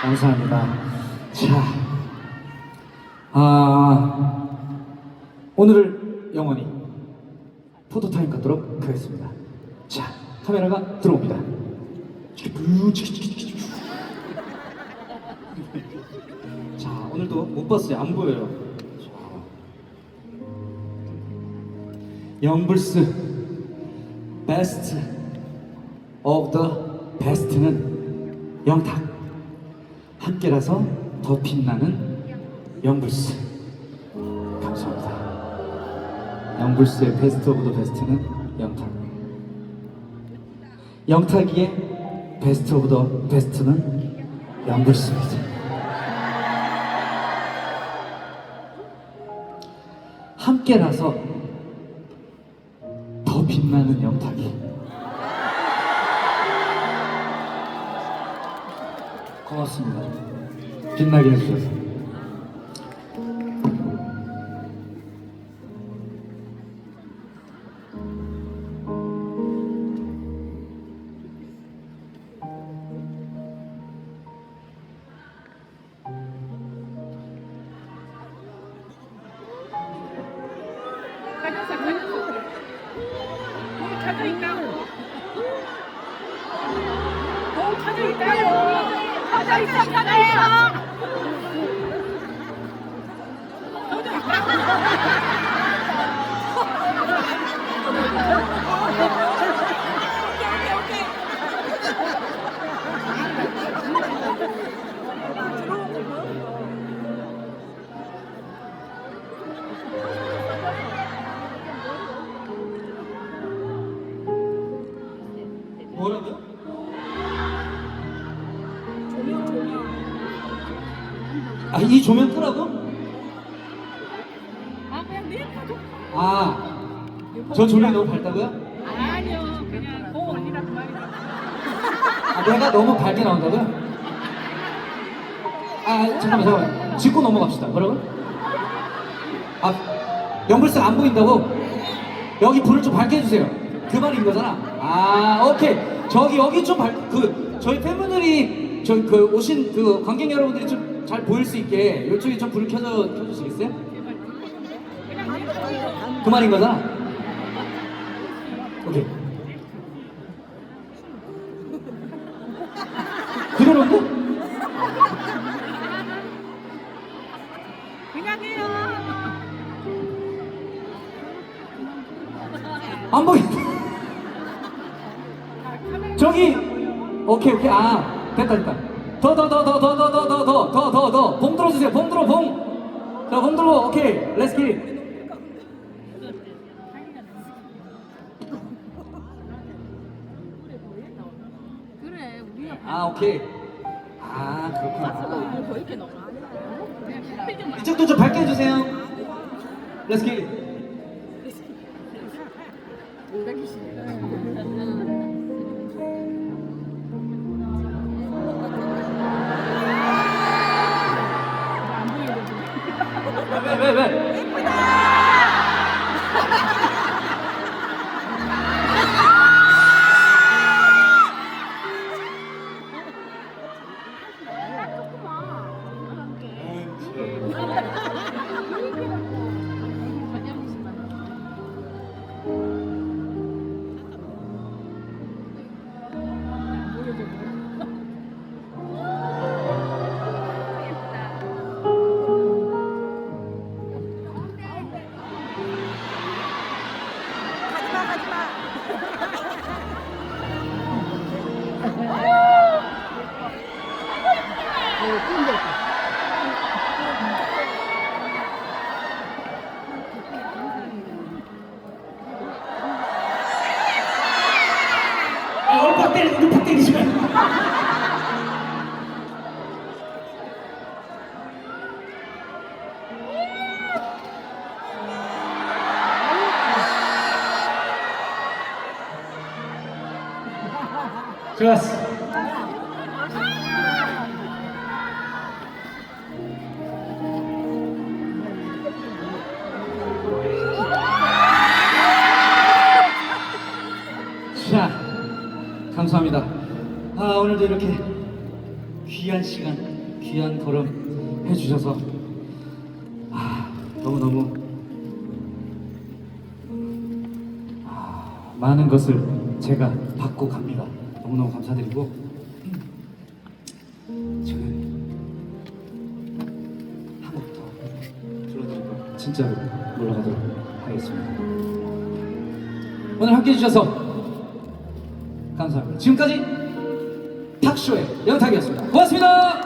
감사합니다. 자, 아, 오늘을 영원히 포토타임 갖도록 하겠습니다. 자, 카메라가 들어옵니다. 자, 오늘도 못 봤어요. 안 보여요. 자, 영불스 베스트 오브 더 베스트는 영탁 함께라서 더 빛나는 영불스. 감사합니다. 영불스의 베스트 오브 더 베스트는 영탁. 영탁이의 베스트 오브 더 베스트는 영불스입니다. 함께라서 더 빛나는 영탁이 고맙습니다. 빛나게 해주셔서. 가져서 가져서 공 찾아 있다고. 공 찾아 있다고 叫你上家！哈哈哈哈哈！ 아 이 조명 끄라고? 아 그냥 내 가족 아저 조명이 너무 밝다고요? 아니요 그냥 공 언니라고 말이야 아 내가 너무 밝게 나온다고요? 아 잠깐만 잠깐만 짚고 넘어갑시다 뭐라고? 아 영불스 안 보인다고? 여기 불을 좀 밝게 해주세요 그 말인 거잖아 아 오케이 저기 여기 좀 밝.. 그 저희 팬분들이 저그 오신 그 관객 여러분들이 좀 잘 보일 수 있게 이쪽에 좀 불 켜져 켜주시겠어요? 그 말인 거잖아 오케이. 그대로인데? 그냥 해요. 안 카메라 저기 오케이 오케이. 아 됐다 됐다 더 더 더 더 더 더 더 더 더 더 더더봉 들어주세요 봉 들어 봉자봉 들어 오케이 렛츠 기 아 오케이 아 그렇구나 이쪽도 좀 밝게 해주세요 렛츠 기 네, 좋았어. 자, 감사합니다. 아, 오늘도 이렇게 귀한 시간 귀한 걸음 해주셔서 아, 너무너무 아, 많은 것을 제가 받고 갑니다. 너무너무 감사드리고 저는 한 곡 더 불러드리고 진짜로 올라가도록 하겠습니다. 오늘 함께 해 주셔서 감사합니다. 지금까지 탁쇼의 영탁이었습니다. 고맙습니다.